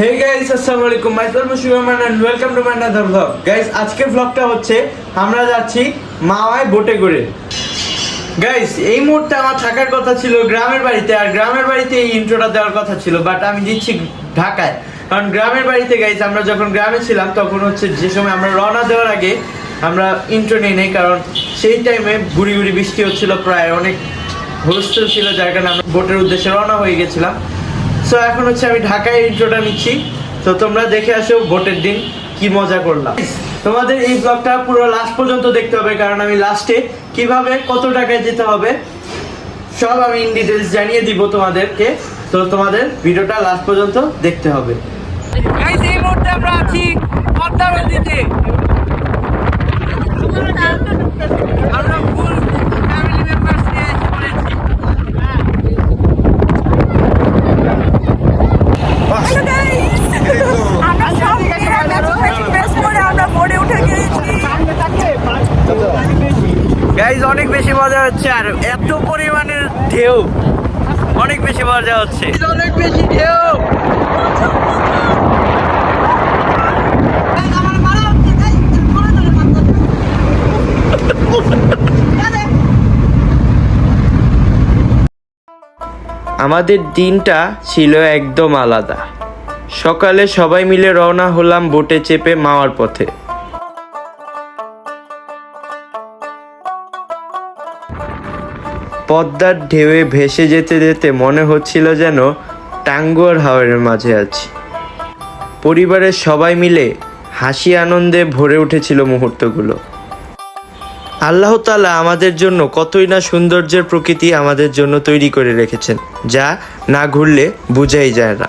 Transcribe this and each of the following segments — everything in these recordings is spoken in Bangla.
Hey guys, আসসালামু আলাইকুম myself মুশিবমান and welcome to my another vlog guys আজকের ভ্লগটা হচ্ছে আমরা যাচ্ছি মাওয়ায় বোটে করে। গাইস এই মুহূর্তে আমার থাকার কথা ছিল গ্রামের বাড়িতে আর গ্রামের বাড়িতে এই ইন্ট্রোটা দেওয়ার কথা ছিল বাট আমি দিচ্ছি ঢাকায়। কারণ গ্রামের বাড়িতে গাইস আমরা যখন গ্রামে ছিলাম তখন হচ্ছে যে সময় আমরা রওনা দেওয়ার আগে আমরা ইন্ট্রো নিই নেই কারণ সেই টাইমে গুড়ি গুড়ি বৃষ্টি হচ্ছিল প্রায় অনেক হোস্টেল ছিল যার কারণে আমরা বোটের উদ্দেশ্যে রওনা হয়ে গেছিলাম। সো এখন হচ্ছে আমি ঢাকায় ইন্ট্রোটা নিচ্ছি। তো তোমরা দেখে আসো ভোটের দিন, কি মজা করলাম। তোমাদের এই ব্লগটা পুরো লাস্ট পর্যন্ত দেখতে হবে, কারণ আমি লাস্টে কীভাবে কত টাকায় যেতে হবে, সব আমি ইন ডিটেলস জানিয়ে দিব তোমাদেরকে। তো তোমাদের ভিডিওটা লাস্ট পর্যন্ত দেখতে হবে। এই মুহূর্তে আমরা আছি পদ্মা নদীতে। আমরা ফুল ফ্যামিলি মেম্বার্স নিয়ে এসে পড়েছি আমরা সব মেয়েরা ম্যাচ প্রেস করে আমরা বোর্ডে উঠে গিয়েছি গাইজ অনেক বেশি মজা হচ্ছে আর এত পরিমাণের ঢেউ অনেক বেশি মজা হচ্ছে। অনেক বেশি ঢেউ। আমাদের দিনটা ছিল একদম আলাদা। সকালে সবাই মিলে রওনা হলাম বোটে চেপে মাওয়ার পথে। পদ্মার ঢেউয়ে ভেসে যেতে যেতে মনে হচ্ছিল যেন টাঙ্গুয়ার হাওয়ারের মাঝে আছি। পরিবারের সবাই মিলে হাসি আনন্দে ভরে উঠেছিল মুহূর্তগুলো। আল্লাহ তালা আমাদের জন্য কতই না সৌন্দর্যের প্রকৃতি আমাদের জন্য তৈরি করে রেখেছেন, যা না ঘুরলে বোঝাই যায় না।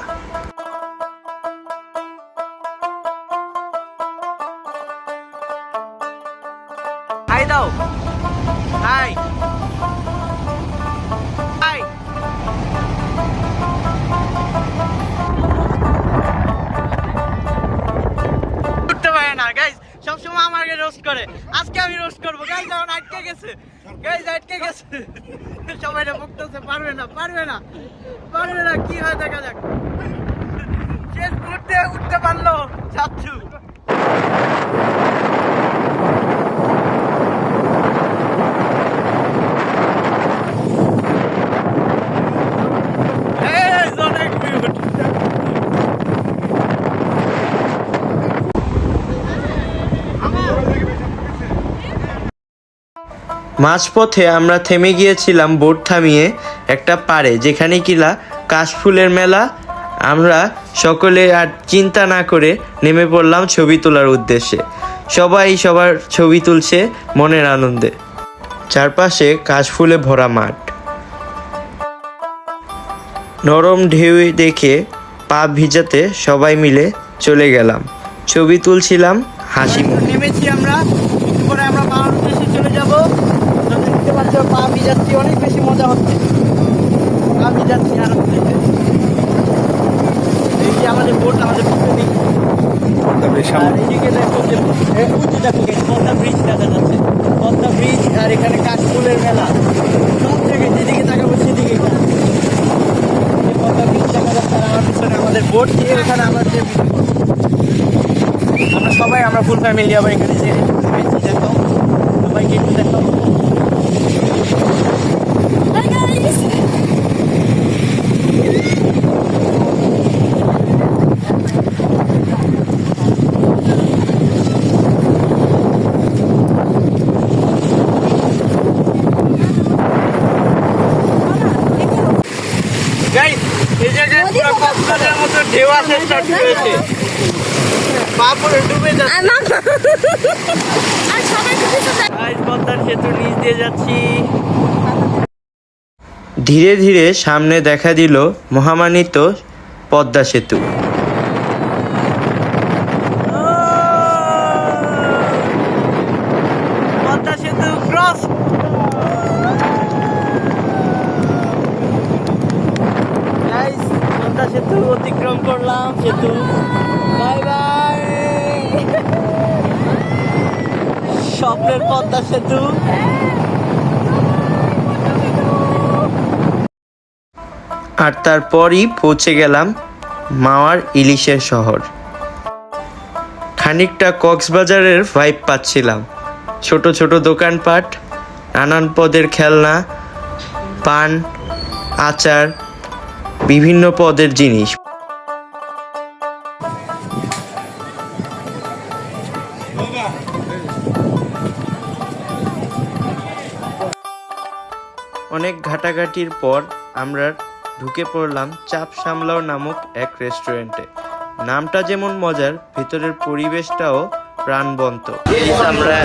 গাইস আটকে গেছে। সবাই বকতেছে পারবে না পারবে না পারবে না, কি হয় দেখা যাক। শেষ উঠতে উঠতে পারল চাচ্ছু মাঝপথে আমরা থেমে গিয়েছিলাম বোট থামিয়ে একটা পাড়ে, যেখানে কিলা কাশফুলের মেলা। আমরা সকলে আর চিন্তা না করে নেমে পড়লাম ছবি তোলার উদ্দেশ্যে। সবাই সবার ছবি তুলছে মনের আনন্দে। চারপাশে কাশফুলে ভরা মাঠ। নরম ঢেউ দেখে পা ভিজাতে সবাই মিলে চলে গেলাম। ছবি তুলছিলাম হাসি নেমেছি আমরা একটু পরে আমরা পাহাড় উদ্দেশ্যে চলে যাব তো দেখতে ভিজাচ্ছি অনেক বেশি মজা হচ্ছে। পা ভিজাচ্ছি আর এই যে আমাদের বোট আমাদের নেই আর এইদিকে দেখো যে এ, দেখো পদ্মা ব্রিজ দেখা যাচ্ছে। পদ্মা ব্রিজ আর এখানে কাশফুলের মেলা। সব জায়গায় যেদিকে তাকাবো সেদিকে কাশ। পদ্মা ব্রিজ দেখা যাচ্ছে আর আমার পিছনে আমাদের বোট দিয়ে এখানে আমাদের আমরা সবাই আমরা ফুল ফ্যামিলি আবার এখানে যে দেখো। সবাইকে একটু দেখো ঢেউ আসা স্টার্ট হয়েছে। পা পুরো ডুবে যাচ্ছে। পদ্মার সেতু নিচ দিয়ে যাচ্ছি। ধীরে ধীরে সামনে দেখা দিল মহামানিত সেতু। পদ্মা সেতু অতিক্রম করলাম সেতু। বাই বাই স্বপ্নের পদ্মা সেতু। আর তারপরই পৌঁছে গেলাম মাওয়ার ইলিশের শহর। খানিকটা কক্সবাজারের ভাইব পাচ্ছিলাম। ছোট ছোট দোকানপাট, নানান পদের খেলনা, পান, আচার, বিভিন্ন পদের জিনিস। অনেক ঘাটাঘাটির পর আমরা ঢুকে পড়লাম চাপ সামলাও নামক এক রেস্টুরেন্টে নামটা যেমন মজার, ভিতরের পরিবেশটাও প্রাণবন্ত। আমরা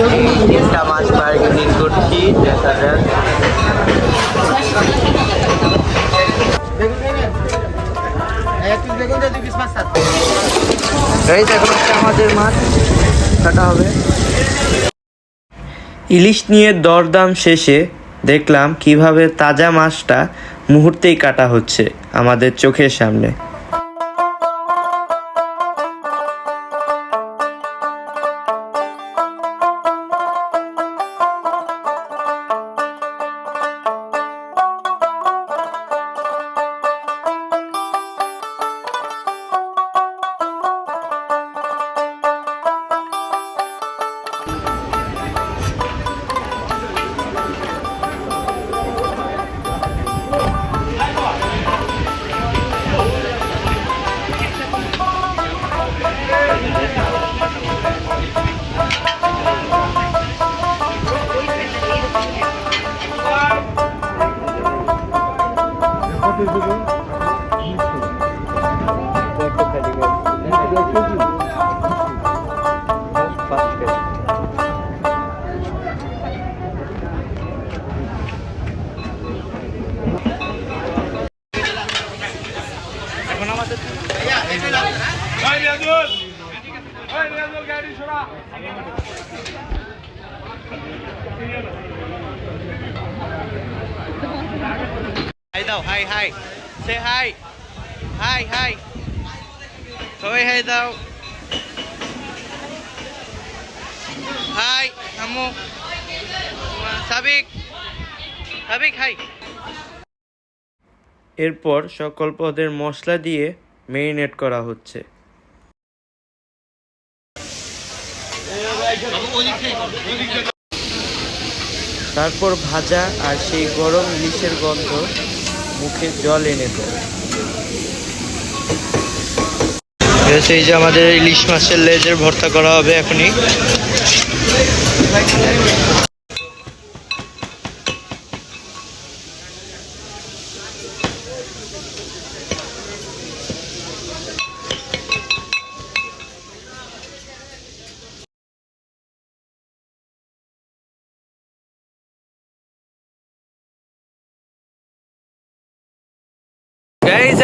তিনটা মাছ বার্গেনিং করছি আমাদের কাটা হবে ইলিশ নিয়ে দরদাম শেষে দেখলাম কীভাবে তাজা মাছটা মুহূর্তেই কাটা হচ্ছে আমাদের চোখের সামনে। হাই দাও হাই হাই সে হাই হাই হাই সবাই হাই দাও হাই আম্মু সাবিক সাবিক হাই এরপর সকল পদের মশলা দিয়ে মেরিনেট করা হচ্ছে। তারপর ভাজা আর সেই গরম ইলিশের গন্ধ মুখে জল এনে দেয়। এই যে আমাদের ইলিশ মাছের লেজের ভর্তা করা হবে এখনই।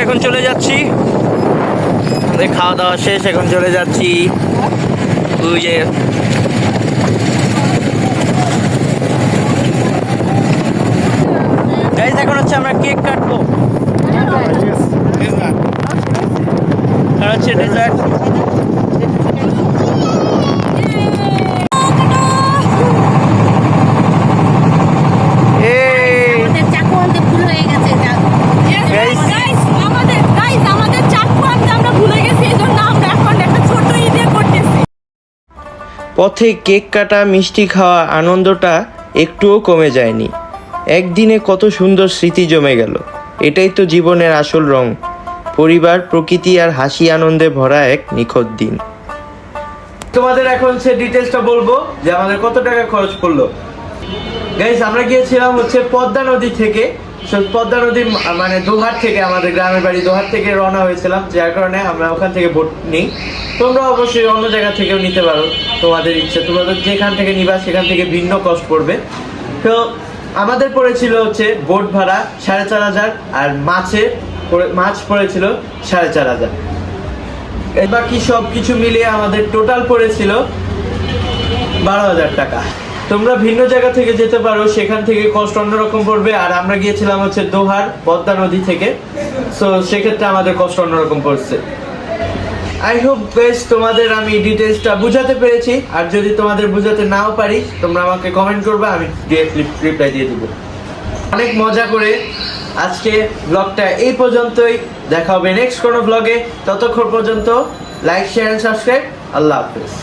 এখন চলে যাচ্ছি। আমাদের খাওয়া দাওয়া শেষ এখন চলে যাচ্ছি। ওই যে এখন হচ্ছে আমরা কেক কাটবো। হচ্ছে ডেজার্ট আমাদের চাকু আনতে ভুল হয়ে গেছে চাকু Guys. Guys, আমাদের guys, আমাদের চাকু আনতে আমরা ভুলে গেছি এই জন্য আমরা এখন একটা ছোট ঈদে করতেছি পথে কেক কাটা, মিষ্টি খাওয়া আনন্দটা একটুও কমে যায়নি। একদিনে কত সুন্দর স্মৃতি জমে গেল। এটাই তো জীবনের আসল রং। পরিবার, প্রকৃতি আর হাসি আনন্দে ভরা এক নিখুঁত দিন। তোমাদের এখন সে ডিটেলসটা বলব যে আমাদের কত টাকা খরচ পড়ল। গাইস আমরা গিয়েছিলাম হচ্ছে পদ্মা নদী থেকে পদ্মা নদী মানে দোহার থেকে আমাদের গ্রামের বাড়ি দোহার থেকে রওনা হয়েছিলাম, যার কারণে আমরা ওখান থেকে বোট নিই। তোমরা অবশ্যই অন্য জায়গা থেকেও নিতে পারো, তোমাদের ইচ্ছে। তোমাদের যেখান থেকে নিবা, সেখান থেকে ভিন্ন কষ্ট পড়বে। তো, আমাদের পড়েছিল হচ্ছে বোট ভাড়া সাড়ে চার হাজার, আর পড়ে- মাছ পড়েছিল সাড়ে চার হাজার। বাকি সব কিছু মিলিয়ে আমাদের টোটাল পড়েছিল বারো হাজার টাকা। তোমরা ভিন্ন জায়গা থেকে যেতে পারো, সেখান থেকে কষ্ট অন্যরকম পড়বে। আর আমরা গিয়েছিলাম হচ্ছে দোহার পদ্মা নদী থেকে। সো সেক্ষেত্রে আমাদের কষ্ট অন্যরকম পড়ছে। আই হোপ বেশ তোমাদের আমি ডিটেলসটা বুঝাতে পেরেছি। আর যদি তোমাদের বুঝাতে নাও পারি, তোমরা আমাকে কমেন্ট করবে, আমি রিপ্লাই দিয়ে দিব। অনেক মজা করে আজকে ব্লগটা এই পর্যন্তই। দেখা হবে নেক্সট কোনো ব্লগে ততক্ষণ পর্যন্ত লাইক শেয়ার সাবস্ক্রাইব আল্লাহ হাফেজ।